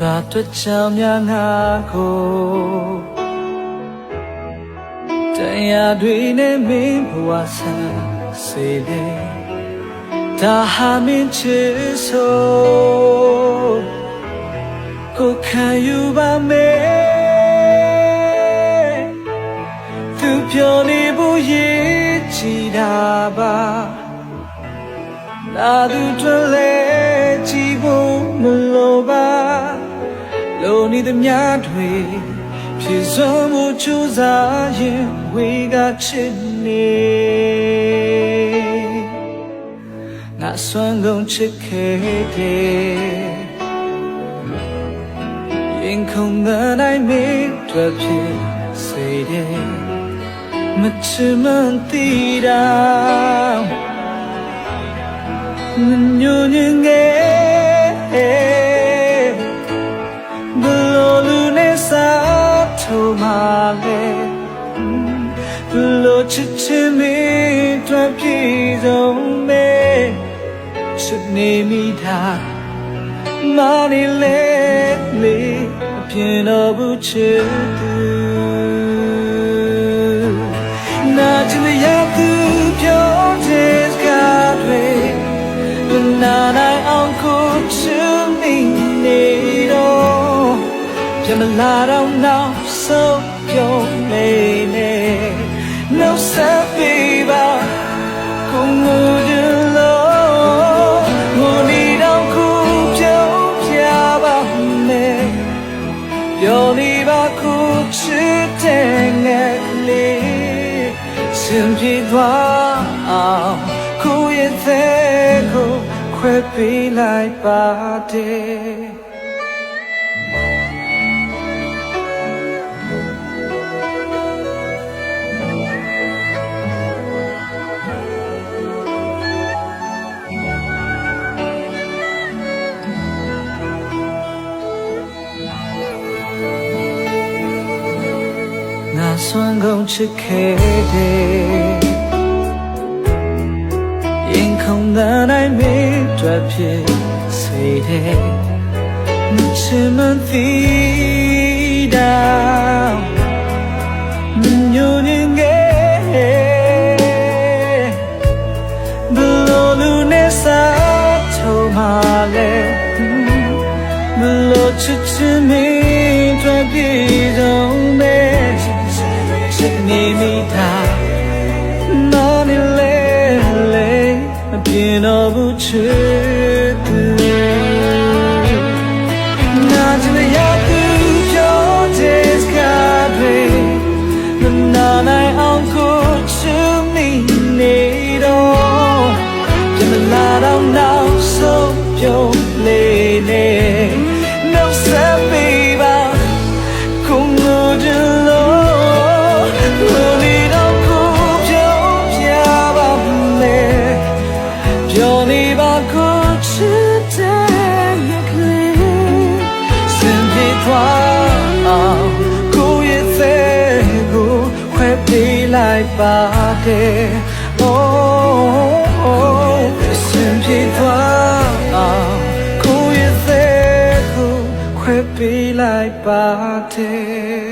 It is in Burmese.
ဘာတွေ့ချောင်းများငါကိုတရားတွေနဲ့မင်းဘဝဆန်းစေတယ်ဒါဟာမင်းချစ်ဆိုကိုခံယူပါမယ်သူပြောနေဖို့ရည်ချီတာပါလာသူတွေ့လဲကြည့်ဖို့မလိုပါလိုနေ သည်များတွေဖြစ်စွာမှုချူစားရင်ဝေကချစ်နေငါဆွမ်းကုန်ချစ်ခဲ့တယ်ရင်ခုန်တဲ့နိုင်မင်းတွေ့ဖြစ်စေတယ်မချင်မသိတာညူညင်ငယ် လိုချစ်ချင်မိတွေ့ပြေဆုံးမဲချစ်နေမိတာမနီလေလေအပြင်းတော့ဘူးချစ်သူနာချင်ရသူပြောတဲ့စကားတွေနာနိုင်အောင်ကိုချစ်မိနေတော့ပြမလာတော့နောက်ဆုံးပြုံးနေ နေနောက်ဆက်ပြီးပါကိုငိုကြလို့ငိုနေတော့ကိုပြုံးပြပါမယ်ပြောနေပါကိုချစ်တဲ့င စင်ပြေသွားအောင်ကိုရဲ့သေးကိုခွဲပေးလိုက်ပါတယ်ငါဆွမ်းကုန်ချစ်ခဲ့တယ်ရင်ခုန်တဲ့နိုင်မေးတွေ့ဖြစ်စေတယ်မချင်မသိတာညူညင်ငယ်ဘလိုလူနဲ့စားထုံးမှလဲဘလိုချစ်ချင်မိတွေ့ပြေဆုံးမဲချစ် နေမိတာနာနေလေလေမပြင်းတော့ဘူးချစ်သူနာကျင်ရသူပြောတဲ့စကားတွေမနာနိုင်အောင်ကိုချစ်မိနေတော့ပြန်မလာတော့နောက်ဆုံးပြုံးလေနေ Sin pi twa Ku ye se ku Kwe pi lai ba de Oh oh Sin pi twa Ku ye se ku ခွဲပေးလိုက်ပါတယ်